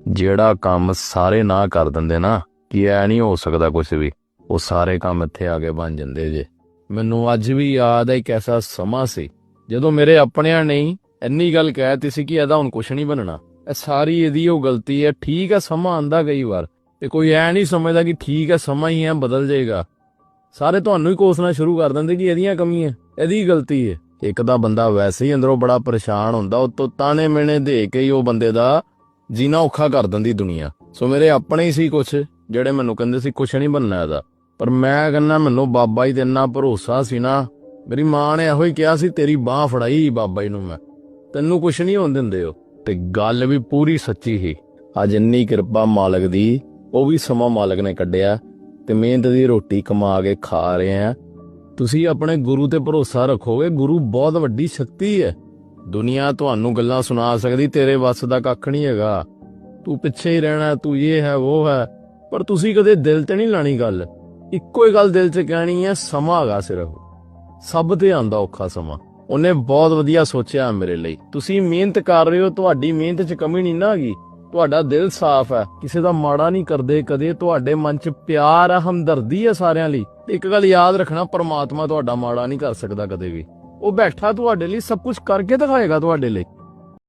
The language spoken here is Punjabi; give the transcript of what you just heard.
ਜਿਹੜਾ ਕੰਮ ਸਾਰੇ ਨਾ ਕਰ ਦਿੰਦੇ ਨਾ, ਕਿ ਐ ਨਹੀਂ ਹੋ ਸਕਦਾ ਕੁਝ ਵੀ, ਉਹ ਸਾਰੇ ਕੰਮ ਇੱਥੇ ਆ ਕੇ ਬਣ ਜਾਂਦੇ ਜੇ। ਮੈਨੂੰ ਅੱਜ ਵੀ ਯਾਦ ਹੈ ਇੱਕ ਐਸਾ ਸਮਾਂ ਸੀ, ਜਦੋਂ ਮੇਰੇ ਆਪਣਿਆਂ ਨੇ ਇੰਨੀ ਗੱਲ ਕਹਿਤੀ ਸੀ ਕਿ ਇਹਦਾ ਹੁਣ ਕੁਝ ਨਹੀਂ ਬਣਨਾ। ਇਹ ਸਾਰੀ ਇਹਦੀ ਉਹ ਗਲਤੀ ਹੈ, ਠੀਕ ਹੈ ਸਮਾਂ ਆਂਦਾ ਕਈ ਵਾਰ, ਤੇ ਕੋਈ ਐ ਨਹੀਂ ਸਮਝਦਾ ਕਿ ਠੀਕ ਹੈ ਸਮਾਂ ਹੀ ਹੈ ਬਦਲ ਜਾਏਗਾ। ਸਾਰੇ ਤੁਹਾਨੂੰ ਹੀ ਕੋਸਣਾ ਸ਼ੁਰੂ ਕਰ ਦਿੰਦੇ ਕਿ ਇਹਦੀਆਂ ਕਮੀਆਂ, ਇਹਦੀ ਗਲਤੀ ਹੈ। ਇੱਕ ਤਾਂ ਬੰਦਾ ਵੈਸੇ ਹੀ ਅੰਦਰੋਂ ਬੜਾ ਪਰੇਸ਼ਾਨ ਹੁੰਦਾ ਉਤੋਂ ਤਾਣੇ ਮਿਹਣੇ ਦੇ ਕੇ ਹੀ ਉਹ ਬੰਦੇ ਦਾ ਜੀਣਾ ਔਖਾ ਕਰ ਦਿੰਦੀ ਦੁਨੀਆ। ਸੋ ਮੇਰੇ ਆਪਣੇ ਹੀ ਸੀ ਕੁਛ, ਜਿਹੜੇ ਮੈਨੂੰ ਕਹਿੰਦੇ ਸੀ ਕੁਛ ਨਹੀਂ ਬਣਨਾ ਇਹਦਾ। ਪਰ ਮੈਂ ਕਹਿੰਦਾ, ਮੈਨੂੰ ਬਾਬਾ ਜੀ ਤੇ ਇੰਨਾ ਭਰੋਸਾ ਸੀ ਨਾ, ਮੇਰੀ ਮਾਂ ਨੇ ਇਹੋ ਹੀ ਕਿਹਾ ਸੀ, ਤੇਰੀ ਬਾਹ ਫੜਾਈ ਬਾਬਾ ਜੀ ਨੂੰ ਮੈਂ। ਤੈਨੂੰ ਕੁਛ ਨਹੀਂ ਹੋਣ ਦਿੰਦੇ ਹੋ ਤੇ ਗੱਲ ਵੀ ਪੂਰੀ ਸੱਚੀ ਸੀ। ਅੱਜ ਇੰਨੀ ਕਿਰਪਾ ਮਾਲਕ ਦੀ, ਉਹ ਵੀ ਸਮਾਂ ਮਾਲਕ ਨੇ ਕੱਢਿਆ ਤੇ ਮਿਹਨਤ ਦੀ ਰੋਟੀ ਕਮਾ ਕੇ ਖਾ ਰਹੇ ਆ। ਤੁਸੀਂ ਆਪਣੇ ਗੁਰੂ ਤੇ ਭਰੋਸਾ ਰੱਖੋਗੇ, ਗੁਰੂ ਬਹੁਤ ਵੱਡੀ ਸ਼ਕਤੀ ਹੈ। ਦੁਨੀਆ ਤੁਹਾਨੂੰ ਗੱਲਾਂ ਸੁਣਾ ਸਕਦੀ, ਤੇਰੇ ਵੱਸ ਦਾ ਕੱਖ ਨਹੀਂ ਹੈਗਾ। ਤੂੰ ਪਿੱਛੇ ਹੀ ਰਹਿਣਾ, ਤੂੰ ਇਹ ਹੈ, ਉਹ ਹੈ। ਪਰ ਤੁਸੀਂ ਕਦੇ ਦਿਲ ਤੇ ਨਹੀਂ ਲਾਣੀ ਗੱਲ। ਇੱਕੋ ਹੀ ਗੱਲ ਦਿਲ 'ਚ ਕਹਿਣੀ ਹੈ, ਸਮਾਂ ਹੈਗਾ ਸਿਰਫ। ਸਭ ਤੇ ਆਂਦਾ ਔਖਾ ਸਮਾਂ। ਉਹਨੇ ਬਹੁਤ ਵਧੀਆ ਸੋਚਿਆ ਮੇਰੇ ਲਈ। ਤੁਸੀਂ ਮਿਹਨਤ ਕਰ ਰਹੇ ਹੋ, ਤੁਹਾਡੀ ਮਿਹਨਤ 'ਚ ਕਮੀ ਨਹੀਂ ਨਾ ਹੈਗੀ। ਤੁਹਾਡਾ ਦਿਲ ਸਾਫ਼ ਹੈ। ਕਿਸੇ ਦਾ ਮਾੜਾ ਨਹੀਂ ਕਰਦੇ ਕਦੇ। ਤੁਹਾਡੇ ਮਨ 'ਚ ਪਿਆਰ ਹੈ ਹਮਦਰਦੀ ਹੈ ਸਾਰਿਆਂ ਲਈ। ਇੱਕ ਗੱਲ ਯਾਦ ਰੱਖਣਾ, ਪਰਮਾਤਮਾ ਤੁਹਾਡਾ ਮਾੜਾ ਨਹੀਂ ਕਰ ਸਕਦਾ ਕਦੇ ਵੀ। ਉਹ ਬੈਠਾ ਤੁਹਾਡੇ ਲਈ ਸਭ ਕੁਝ ਕਰਕੇ ਦਿਖਾਏਗਾ ਤੁਹਾਡੇ ਲਈ।